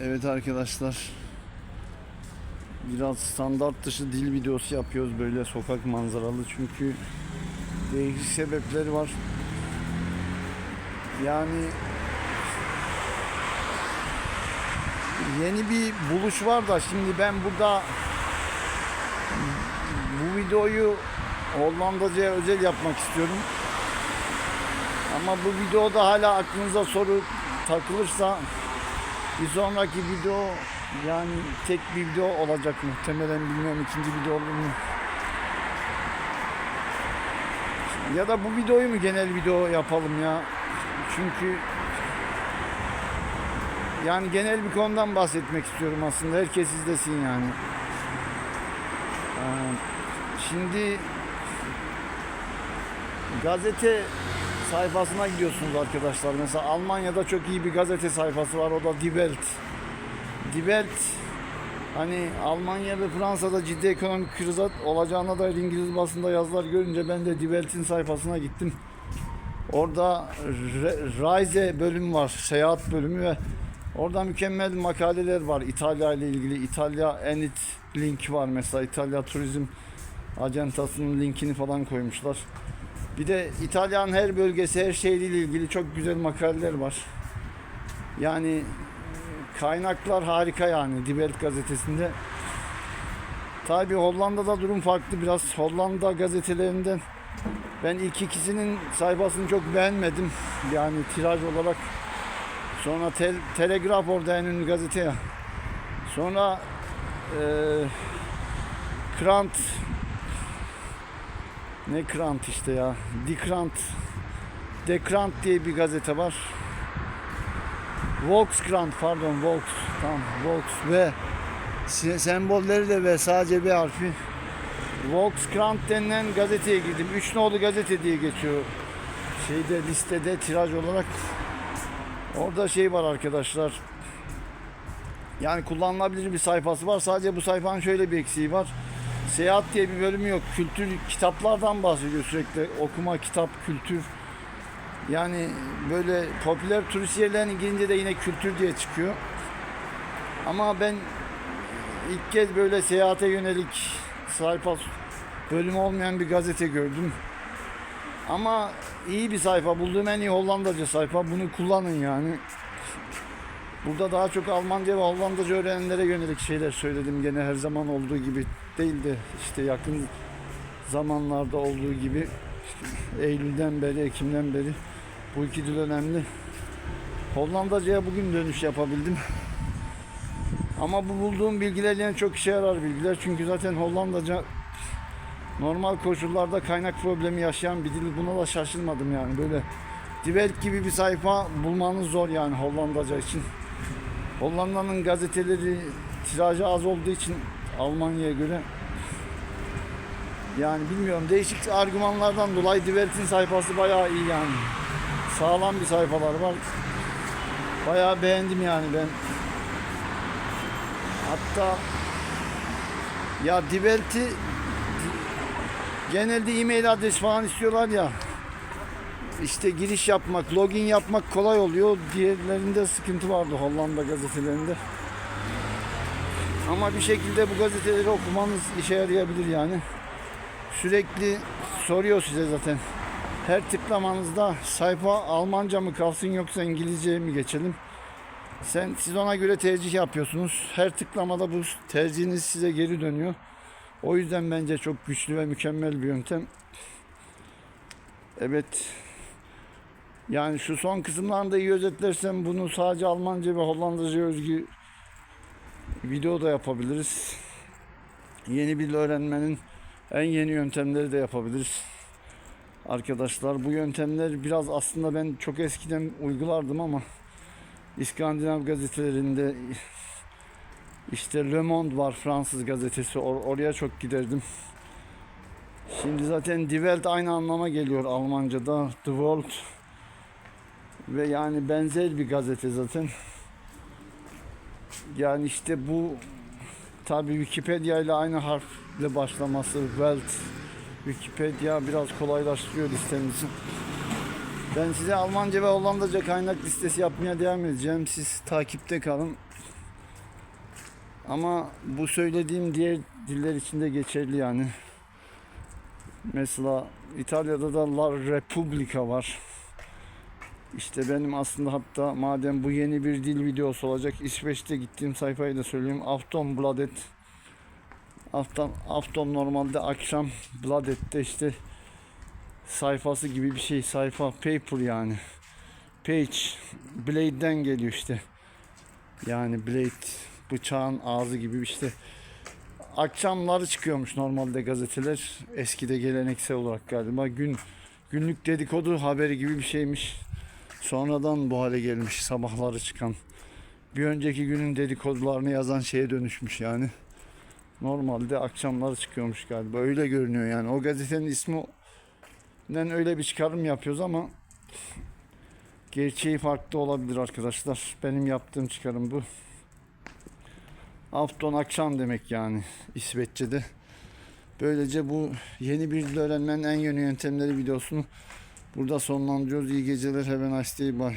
Evet arkadaşlar. Biraz standart dışı dil videosu yapıyoruz böyle sokak manzaralı çünkü değişik sebepleri var. Yani yeni bir buluş var da şimdi ben burada bu videoyu Hollandaca'ya özel yapmak istiyorum. Ama bu videoda hala aklınıza soru takılırsa bir sonraki video yani tek bir video olacak muhtemelen bilmiyorum ikinci video olur mu? Ya da bu videoyu mu genel video yapalım ya? Çünkü yani genel bir konudan bahsetmek istiyorum aslında. Herkes izlesin yani. Ee, Şimdi gazete sayfasına gidiyorsunuz arkadaşlar. Mesela Almanya'da çok iyi bir gazete sayfası var. O da Die Welt. Die Welt hani Almanya ve Fransa'da ciddi ekonomik kriz olacağına dair İngiliz basında yazılar görünce ben de Die Welt'in sayfasına gittim. Orada Reise bölümü var. Seyahat bölümü ve orada mükemmel makaleler var. İtalya ile ilgili. İtalya Enit link var mesela. İtalya Turizm acentasının linkini falan koymuşlar. Bir de İtalya'nın her bölgesi, her şehriyle ilgili çok güzel makaleler var. Yani kaynaklar harika yani Die Welt gazetesinde. Tabi Hollanda'da durum farklı biraz. Hollanda gazetelerinden ben ilk ikisinin sayfasını çok beğenmedim. Yani tiraj olarak. Sonra tel, Telegraf orada en ünlü gazete ya. Sonra eee Krant ne Krant işte ya. Dikrant. Dekrant diye bir gazete var. Volkskrant pardon Volks. Tamam Volks ve se- sembolleri de ve sadece bir harfi. Volkskrant denilen gazeteye girdim. Üç nolu gazete diye geçiyor. Şeyde listede tiraj olarak. Orada şey var arkadaşlar. Yani kullanılabilir bir sayfası var. Sadece bu sayfanın şöyle bir eksiği var. Seyahat diye bir bölümü yok. Kültür kitaplardan bahsediyor sürekli. Okuma, kitap, kültür. Yani böyle popüler turist yerlerine girince de yine kültür diye çıkıyor. Ama ben ilk kez böyle seyahate yönelik sayfa bölümü olmayan bir gazete gördüm. Ama iyi bir sayfa. Bulduğum en iyi Hollandaca sayfa. Bunu kullanın yani. Burada daha çok Almanca ve Hollandaca öğrenenlere yönelik şeyler söyledim. Gene her zaman olduğu gibi değil de işte yakın zamanlarda olduğu gibi işte Eylül'den beri, Ekim'den beri bu iki dil önemli. Hollandaca'ya bugün dönüş yapabildim. Ama bu bulduğum bilgiler yine çok işe yarar bilgiler. Çünkü zaten Hollandaca normal koşullarda kaynak problemi yaşayan bir dil. Buna da şaşırmadım yani. Böyle Die Welt gibi bir sayfa bulmanız zor yani Hollandaca için. Hollanda'nın gazeteleri tirajı az olduğu için Almanya'ya göre yani bilmiyorum değişik argümanlardan dolayı Die Welt'in sayfası bayağı iyi yani. Sağlam bir sayfalar var. Bayağı beğendim yani ben. Hatta ya Die Welt'i genelde e-mail adres falan istiyorlar ya işte giriş yapmak, login yapmak kolay oluyor. Diğerlerinde sıkıntı vardı Hollanda gazetelerinde. Ama bir şekilde bu gazeteleri okumanız işe yarayabilir yani. Sürekli soruyor size zaten. Her tıklamanızda sayfa Almanca mı kalsın yoksa İngilizce mi geçelim? Sen siz ona göre tercih yapıyorsunuz. Her tıklamada bu tercihiniz size geri dönüyor. O yüzden bence çok güçlü ve mükemmel bir yöntem. Evet. Yani şu son kısımlarında iyi özetlersem bunu sadece Almanca ve Hollandaca özgü video da yapabiliriz. Yeni bir öğrenmenin en yeni yöntemleri de yapabiliriz. Arkadaşlar bu yöntemler biraz aslında ben çok eskiden uygulardım ama İskandinav gazetelerinde işte Le Monde var Fransız gazetesi Or- oraya çok giderdim. Şimdi zaten Die Welt aynı anlama geliyor Almanca'da. The World ve yani benzer bir gazete zaten. Yani işte bu tabi Wikipedia ile aynı harfle başlaması Welt Wikipedia biraz kolaylaştırıyor listemizi. Ben size Almanca ve Hollandaca kaynak listesi yapmaya devam edeceğim. Siz takipte kalın. Ama bu söylediğim diğer diller için de geçerli yani. Mesela İtalya'da da La Repubblica var. İşte benim aslında hatta madem bu yeni bir dil videosu olacak İsveç'te gittiğim sayfayı da söyleyeyim. Aftonbladet Afton, Afton normalde akşam Bladet'te işte sayfası gibi bir şey sayfa paper yani. Page blade'den geliyor işte. Yani blade bıçağın ağzı gibi işte. Akşamları çıkıyormuş normalde gazeteler. Eskide geleneksel olarak galiba. Gün günlük dedikodu haberi gibi bir şeymiş sonradan bu hale gelmiş sabahları çıkan bir önceki günün dedikodularını yazan şeye dönüşmüş yani normalde akşamları çıkıyormuş galiba öyle görünüyor yani o gazetenin ismi nen öyle bir çıkarım yapıyoruz ama gerçeği farklı olabilir arkadaşlar. Benim yaptığım çıkarım bu. Afton akşam demek yani İsveççe'de. Böylece bu yeni bir dil öğrenmenin en yeni yöntemleri videosunu burada sonlandırıyoruz. İyi geceler. Have a nice day.